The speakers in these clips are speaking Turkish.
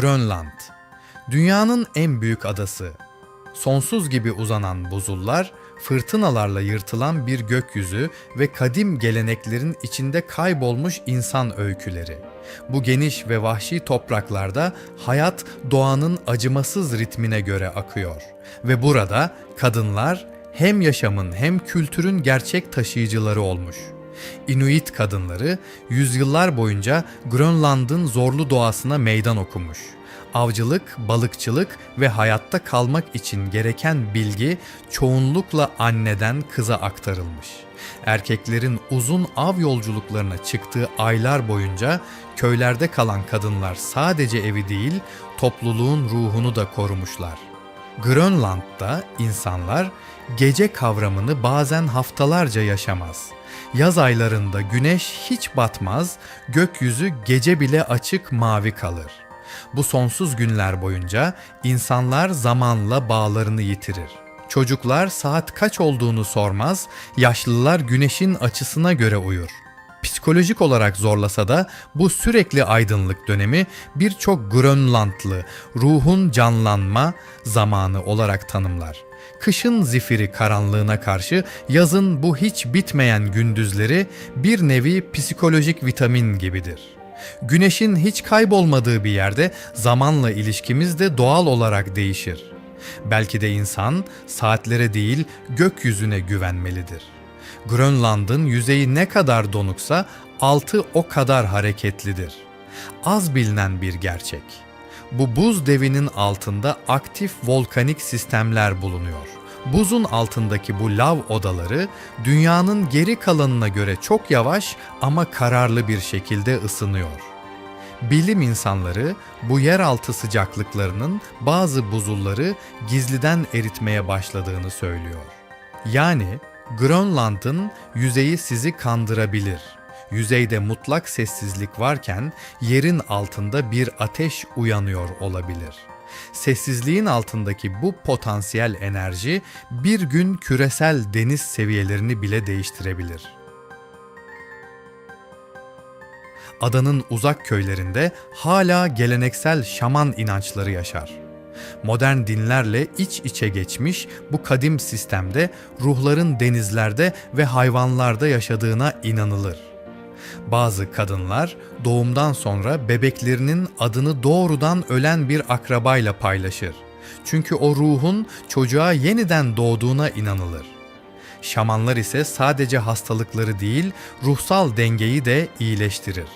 Grönland. Dünyanın en büyük adası. Sonsuz gibi uzanan buzullar, fırtınalarla yırtılan bir gökyüzü ve kadim geleneklerin içinde kaybolmuş insan öyküleri. Bu geniş ve vahşi topraklarda hayat doğanın acımasız ritmine göre akıyor ve burada kadınlar hem yaşamın hem kültürün gerçek taşıyıcıları olmuş. Inuit kadınları yüzyıllar boyunca Grönland'ın zorlu doğasına meydan okumuş. Avcılık, balıkçılık ve hayatta kalmak için gereken bilgi çoğunlukla anneden kıza aktarılmış. Erkeklerin uzun av yolculuklarına çıktığı aylar boyunca köylerde kalan kadınlar sadece evi değil, topluluğun ruhunu da korumuşlar. Grönland'da insanlar gece kavramını bazen haftalarca yaşamaz. Yaz aylarında güneş hiç batmaz, gökyüzü gece bile açık mavi kalır. Bu sonsuz günler boyunca insanlar zamanla bağlarını yitirir. Çocuklar saat kaç olduğunu sormaz, yaşlılar güneşin açısına göre uyur. Psikolojik olarak zorlasa da bu sürekli aydınlık dönemi birçok Grönlandlı ruhun canlanma zamanı olarak tanımlar. Kışın zifiri karanlığına karşı yazın bu hiç bitmeyen gündüzleri bir nevi psikolojik vitamin gibidir. Güneşin hiç kaybolmadığı bir yerde zamanla ilişkimiz de doğal olarak değişir. Belki de insan saatlere değil gökyüzüne güvenmelidir. Grönland'ın yüzeyi ne kadar donuksa altı o kadar hareketlidir. Az bilinen bir gerçek. Bu buz devinin altında aktif volkanik sistemler bulunuyor. Buzun altındaki bu lav odaları dünyanın geri kalanına göre çok yavaş ama kararlı bir şekilde ısınıyor. Bilim insanları bu yeraltı sıcaklıklarının bazı buzulları gizliden eritmeye başladığını söylüyor. Yani Grönland'ın yüzeyi sizi kandırabilir. Yüzeyde mutlak sessizlik varken yerin altında bir ateş uyanıyor olabilir. Sessizliğin altındaki bu potansiyel enerji bir gün küresel deniz seviyelerini bile değiştirebilir. Adanın uzak köylerinde hala geleneksel şaman inançları yaşar. Modern dinlerle iç içe geçmiş bu kadim sistemde ruhların denizlerde ve hayvanlarda yaşadığına inanılır. Bazı kadınlar doğumdan sonra bebeklerinin adını doğrudan ölen bir akrabayla paylaşır. Çünkü o ruhun çocuğa yeniden doğduğuna inanılır. Şamanlar ise sadece hastalıkları değil, ruhsal dengeyi de iyileştirir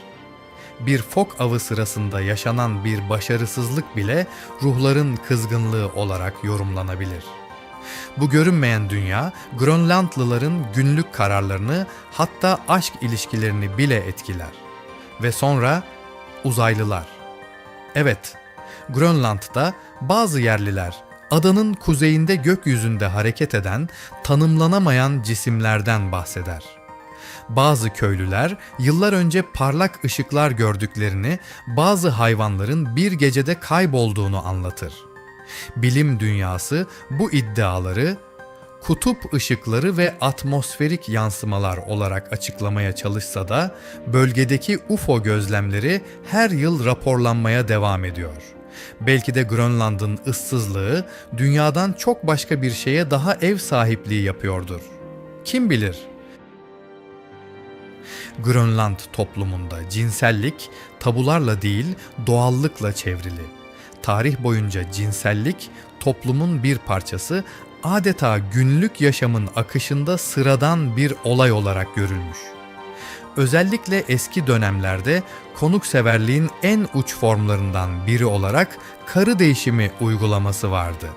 bir fok avı sırasında yaşanan bir başarısızlık bile ruhların kızgınlığı olarak yorumlanabilir. Bu görünmeyen dünya Grönlandlıların günlük kararlarını hatta aşk ilişkilerini bile etkiler. Ve sonra uzaylılar. Evet, Grönland'da bazı yerliler adanın kuzeyinde gökyüzünde hareket eden tanımlanamayan cisimlerden bahseder. Bazı köylüler yıllar önce parlak ışıklar gördüklerini, bazı hayvanların bir gecede kaybolduğunu anlatır. Bilim dünyası bu iddiaları kutup ışıkları ve atmosferik yansımalar olarak açıklamaya çalışsa da bölgedeki UFO gözlemleri her yıl raporlanmaya devam ediyor. Belki de Grönland'ın ıssızlığı dünyadan çok başka bir şeye daha ev sahipliği yapıyordur. Kim bilir? Grönland toplumunda cinsellik tabularla değil doğallıkla çevrili. Tarih boyunca cinsellik toplumun bir parçası adeta günlük yaşamın akışında sıradan bir olay olarak görülmüş. Özellikle eski dönemlerde konukseverliğin en uç formlarından biri olarak karı değişimi uygulaması vardı.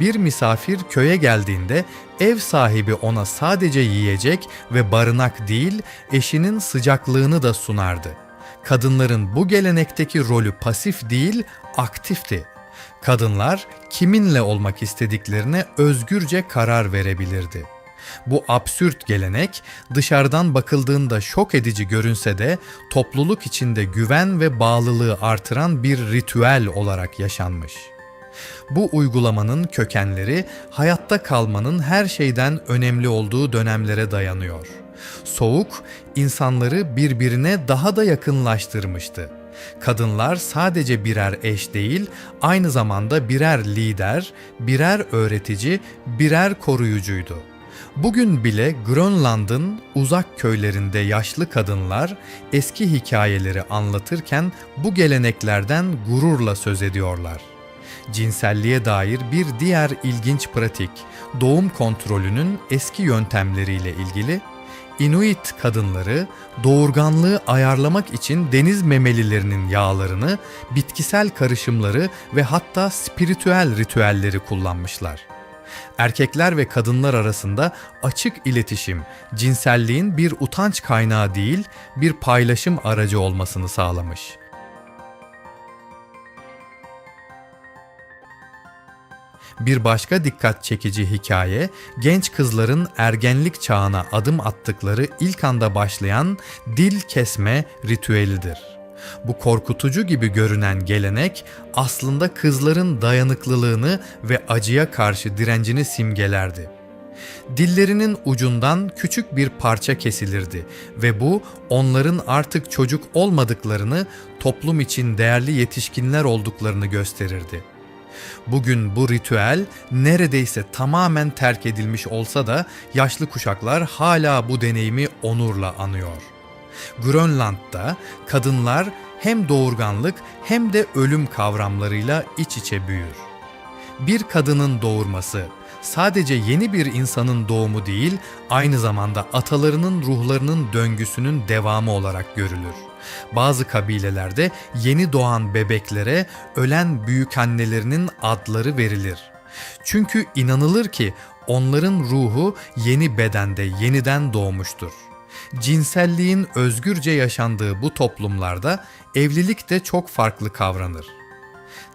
Bir misafir köye geldiğinde ev sahibi ona sadece yiyecek ve barınak değil, eşinin sıcaklığını da sunardı. Kadınların bu gelenekteki rolü pasif değil, aktifti. Kadınlar kiminle olmak istediklerine özgürce karar verebilirdi. Bu absürt gelenek dışarıdan bakıldığında şok edici görünse de topluluk içinde güven ve bağlılığı artıran bir ritüel olarak yaşanmış. Bu uygulamanın kökenleri hayatta kalmanın her şeyden önemli olduğu dönemlere dayanıyor. Soğuk insanları birbirine daha da yakınlaştırmıştı. Kadınlar sadece birer eş değil, aynı zamanda birer lider, birer öğretici, birer koruyucuydu. Bugün bile Grönland'ın uzak köylerinde yaşlı kadınlar eski hikayeleri anlatırken bu geleneklerden gururla söz ediyorlar. Cinselliğe dair bir diğer ilginç pratik, doğum kontrolünün eski yöntemleriyle ilgili Inuit kadınları doğurganlığı ayarlamak için deniz memelilerinin yağlarını, bitkisel karışımları ve hatta spiritüel ritüelleri kullanmışlar. Erkekler ve kadınlar arasında açık iletişim, cinselliğin bir utanç kaynağı değil, bir paylaşım aracı olmasını sağlamış. Bir başka dikkat çekici hikaye, genç kızların ergenlik çağına adım attıkları ilk anda başlayan dil kesme ritüelidir. Bu korkutucu gibi görünen gelenek aslında kızların dayanıklılığını ve acıya karşı direncini simgelerdi. Dillerinin ucundan küçük bir parça kesilirdi ve bu onların artık çocuk olmadıklarını, toplum için değerli yetişkinler olduklarını gösterirdi. Bugün bu ritüel neredeyse tamamen terk edilmiş olsa da yaşlı kuşaklar hala bu deneyimi onurla anıyor. Grönland'da kadınlar hem doğurganlık hem de ölüm kavramlarıyla iç içe büyür. Bir kadının doğurması sadece yeni bir insanın doğumu değil, aynı zamanda atalarının ruhlarının döngüsünün devamı olarak görülür. Bazı kabilelerde yeni doğan bebeklere ölen büyükannelerinin adları verilir. Çünkü inanılır ki onların ruhu yeni bedende yeniden doğmuştur. Cinselliğin özgürce yaşandığı bu toplumlarda evlilik de çok farklı kavranır.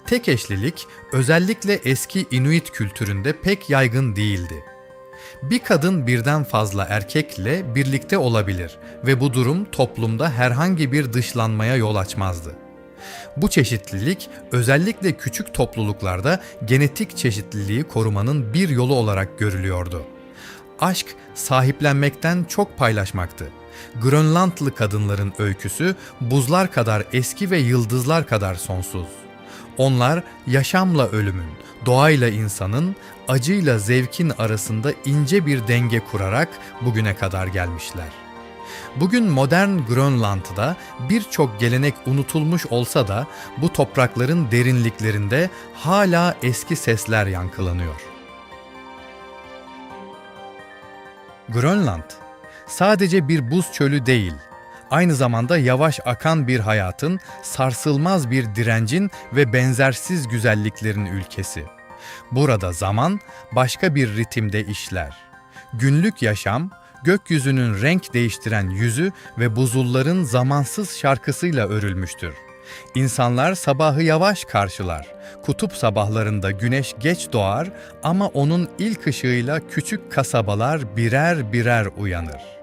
Tek eşlilik özellikle eski Inuit kültüründe pek yaygın değildi. Bir kadın birden fazla erkekle birlikte olabilir ve bu durum toplumda herhangi bir dışlanmaya yol açmazdı. Bu çeşitlilik özellikle küçük topluluklarda genetik çeşitliliği korumanın bir yolu olarak görülüyordu. Aşk sahiplenmekten çok paylaşmaktı. Grönlandlı kadınların öyküsü buzlar kadar eski ve yıldızlar kadar sonsuz. Onlar yaşamla ölümün, doğayla insanın, acıyla zevkin arasında ince bir denge kurarak bugüne kadar gelmişler. Bugün modern Grönland'da birçok gelenek unutulmuş olsa da bu toprakların derinliklerinde hala eski sesler yankılanıyor. Grönland sadece bir buz çölü değil, aynı zamanda yavaş akan bir hayatın, sarsılmaz bir direncin ve benzersiz güzelliklerin ülkesi. Burada zaman başka bir ritimde işler. Günlük yaşam, gökyüzünün renk değiştiren yüzü ve buzulların zamansız şarkısıyla örülmüştür. İnsanlar sabahı yavaş karşılar. Kutup sabahlarında güneş geç doğar ama onun ilk ışığıyla küçük kasabalar birer birer uyanır.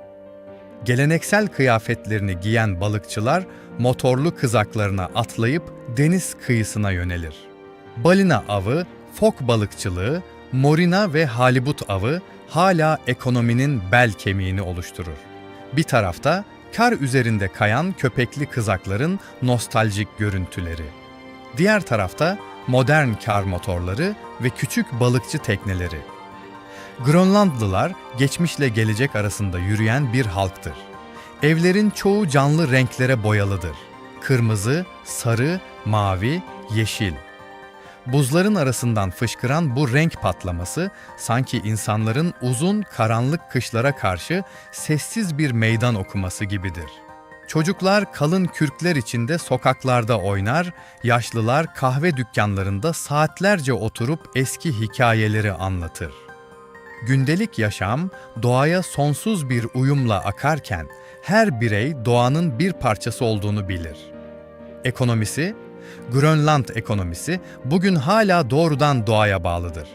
Geleneksel kıyafetlerini giyen balıkçılar motorlu kızaklarına atlayıp deniz kıyısına yönelir. Balina avı, fok balıkçılığı, morina ve halibut avı hala ekonominin bel kemiğini oluşturur. Bir tarafta kar üzerinde kayan köpekli kızakların nostaljik görüntüleri. Diğer tarafta modern kar motorları ve küçük balıkçı tekneleri. Grönlandlılar geçmişle gelecek arasında yürüyen bir halktır. Evlerin çoğu canlı renklere boyalıdır. Kırmızı, sarı, mavi, yeşil. Buzların arasından fışkıran bu renk patlaması sanki insanların uzun karanlık kışlara karşı sessiz bir meydan okuması gibidir. Çocuklar kalın kürkler içinde sokaklarda oynar, yaşlılar kahve dükkanlarında saatlerce oturup eski hikayeleri anlatır. Gündelik yaşam doğaya sonsuz bir uyumla akarken her birey doğanın bir parçası olduğunu bilir. Ekonomisi, Grönland ekonomisi bugün hala doğrudan doğaya bağlıdır.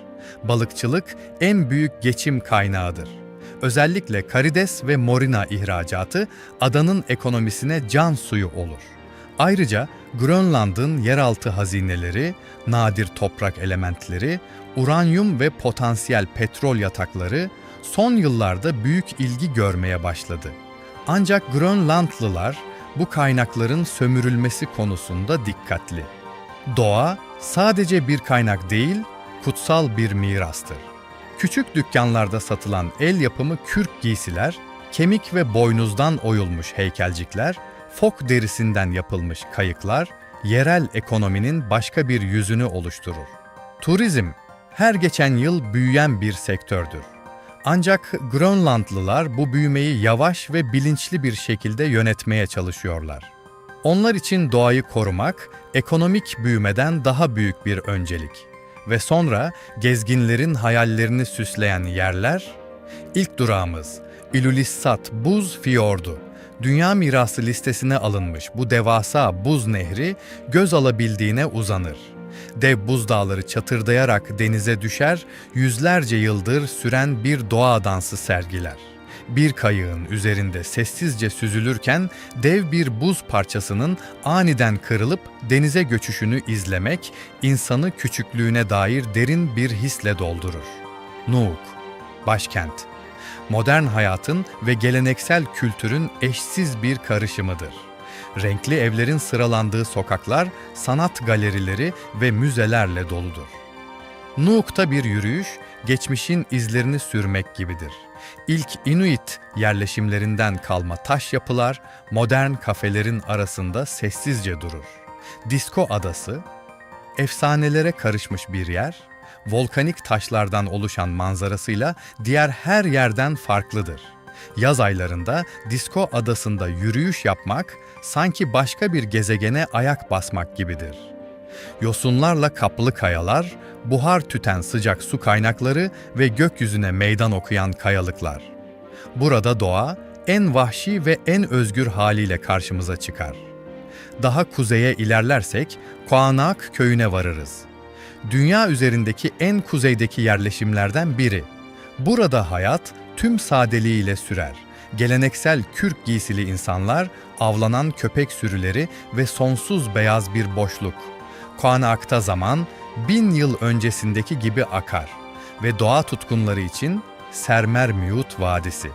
Balıkçılık en büyük geçim kaynağıdır. Özellikle karides ve morina ihracatı adanın ekonomisine can suyu olur. Ayrıca Grönland'ın yeraltı hazineleri, nadir toprak elementleri, uranyum ve potansiyel petrol yatakları, son yıllarda büyük ilgi görmeye başladı. Ancak Grönlandlılar bu kaynakların sömürülmesi konusunda dikkatli. Doğa sadece bir kaynak değil, kutsal bir mirastır. Küçük dükkanlarda satılan el yapımı kürk giysiler, kemik ve boynuzdan oyulmuş heykelcikler, fok derisinden yapılmış kayıklar, yerel ekonominin başka bir yüzünü oluşturur. Turizm her geçen yıl büyüyen bir sektördür. Ancak Grönlandlılar bu büyümeyi yavaş ve bilinçli bir şekilde yönetmeye çalışıyorlar. Onlar için doğayı korumak ekonomik büyümeden daha büyük bir öncelik. Ve sonra gezginlerin hayallerini süsleyen yerler, ilk durağımız Ilulissat Buz Fiyordu. Dünya mirası listesine alınmış bu devasa buz nehri göz alabildiğine uzanır. Dev buzdağları çatırdayarak denize düşer, yüzlerce yıldır süren bir doğa dansı sergiler. Bir kayığın üzerinde sessizce süzülürken dev bir buz parçasının aniden kırılıp denize göçüşünü izlemek insanı küçüklüğüne dair derin bir hisle doldurur. Nuuk, başkent. Modern hayatın ve geleneksel kültürün eşsiz bir karışımıdır. Renkli evlerin sıralandığı sokaklar sanat galerileri ve müzelerle doludur. Nuuk'ta bir yürüyüş, geçmişin izlerini sürmek gibidir. İlk Inuit yerleşimlerinden kalma taş yapılar, modern kafelerin arasında sessizce durur. Disko Adası, efsanelere karışmış bir yer, volkanik taşlardan oluşan manzarasıyla diğer her yerden farklıdır. Yaz aylarında Disko Adası'nda yürüyüş yapmak sanki başka bir gezegene ayak basmak gibidir. Yosunlarla kaplı kayalar, buhar tüten sıcak su kaynakları ve gökyüzüne meydan okuyan kayalıklar. Burada doğa en vahşi ve en özgür haliyle karşımıza çıkar. Daha kuzeye ilerlersek Koanak köyüne varırız. Dünya üzerindeki en kuzeydeki yerleşimlerden biri. Burada hayat tüm sadeliğiyle sürer. Geleneksel kürk giysili insanlar, avlanan köpek sürüleri ve sonsuz beyaz bir boşluk. Koanak'ta zaman bin yıl öncesindeki gibi akar ve doğa tutkunları için Sermermiut Vadisi.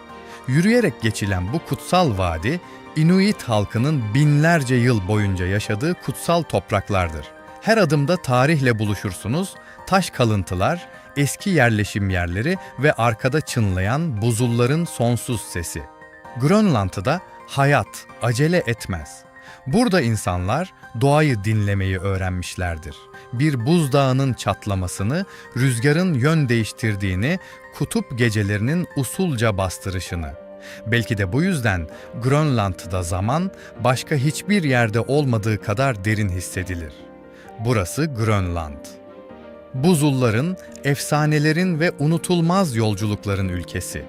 Yürüyerek geçilen bu kutsal vadi, Inuit halkının binlerce yıl boyunca yaşadığı kutsal topraklardır. Her adımda tarihle buluşursunuz, taş kalıntılar, eski yerleşim yerleri ve arkada çınlayan buzulların sonsuz sesi. Grönland'da hayat acele etmez. Burada insanlar doğayı dinlemeyi öğrenmişlerdir. Bir buzdağının çatlamasını, rüzgarın yön değiştirdiğini, kutup gecelerinin usulca bastırışını. Belki de bu yüzden Grönland'da zaman başka hiçbir yerde olmadığı kadar derin hissedilir. Burası Grönland. Buzulların, efsanelerin ve unutulmaz yolculukların ülkesi.